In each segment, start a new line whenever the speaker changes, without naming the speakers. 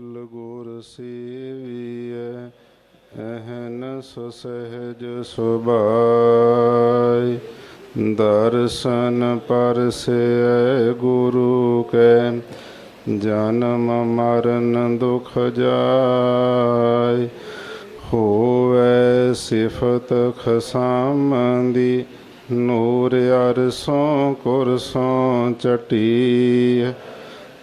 ਕਲ ਗੁਰ ਸੇਵੀਐ, ਅਹਨ ਸੁ ਸਹਿਜ ਸੁਭਾਈ ਦਰਸ਼ਨ ਪਰਸੈ ਗੁਰੂ ਕੈ, ਜਨਮ ਮਰਨ ਦੁਖ ਜਾਇ। ਹੋਵੈ ਸਿਫਤ ਖਸਾਮੰਦੀ, ਨੂਰ ਅਰਸੋਂ ਕੁਰਸੋਂ ਚਟੀ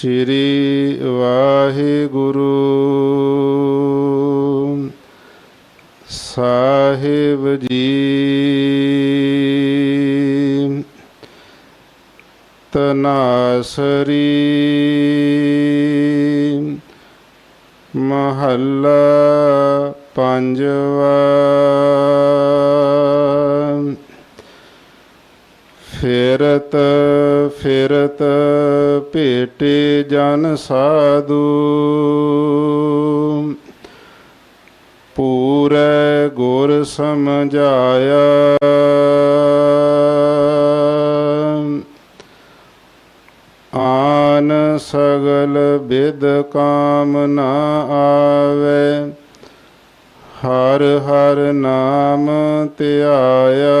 ਸ੍ਰੀ ਵਾਹਿਗੁਰੂ। ਸਾਹਿਬ ਜੀ ਤਨਾਸਰੀ ਮਹੱਲਾ ਪੰਜਵਾ। ਫਿਰਤ ਫਿਰਤ ਭੇਟੇ ਜਨ ਸਾਧੂ। ਪੂਰੇ ਗੁਰ ਸਮਝਾਇਆ। ਆਨ ਸਗਲ ਬਿਦ ਕਾਮ ਨਾ ਆਵੇ। ਹਰ ਹਰ ਨਾਮ ਧਿਆਇਆ।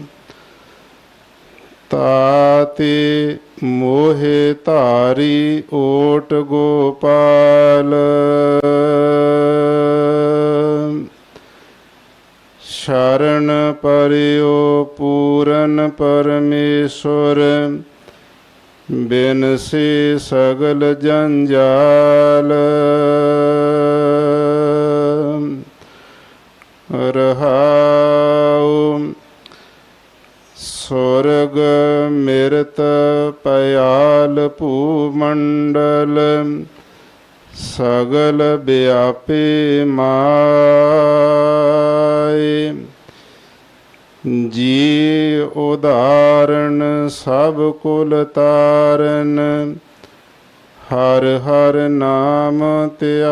ਤਾਤੇ ਮੋਹਿ ਧਾਰੀ ਓਟ ਗੋਪਾਲ। ਸ਼ਰਨ ਪਰਿਓ ਪੂਰਨ ਪਰਮੇਸ਼ਵਰ ਬਿਨਸੀ ਸਗਲ ਜੰਜਾਲ। ਰਹਾਉ ਸੁਰਗ ਮਿਰਤ ਪਿਆਲ ਭੂਮੰਡਲ, ਸਗਲ ਵਿਆਪੀ ਮਾਈ ਜੀ ਉਦਾਹਰਣ ਸਭ ਕੁਲ ਤਾਰਨ, ਹਰ ਹਰ ਨਾਮ ਧਿਆਈ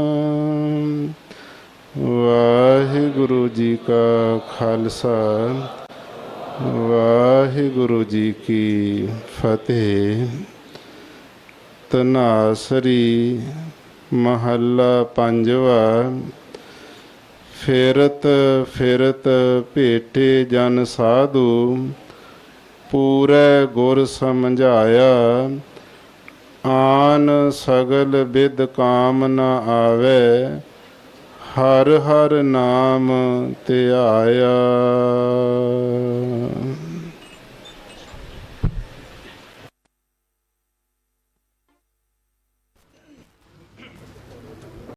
ਵਾਹਿਗੁਰੂ ਜੀ ਕਾ ਖਾਲਸਾ, ਵਾਹਿਗੁਰੂ ਜੀ ਕੀ ਫਤਿਹ। ਤਨਾਸਰੀ ਮਹੱਲਾ ਪੰਜਵਾ, ਫਿਰਤ ਫਿਰਤ ਭੇਟੇ ਜਨ ਸਾਧੂ, ਪੂਰੇ ਗੁਰ ਸਮਝਾਇਆ, ਆਨ ਸਗਲ ਬਿਦ ਕਾਮ ਨ ਆਵੇ। ਹਰ ਹਰ ਨਾਮ ਧਿਆਇਆ।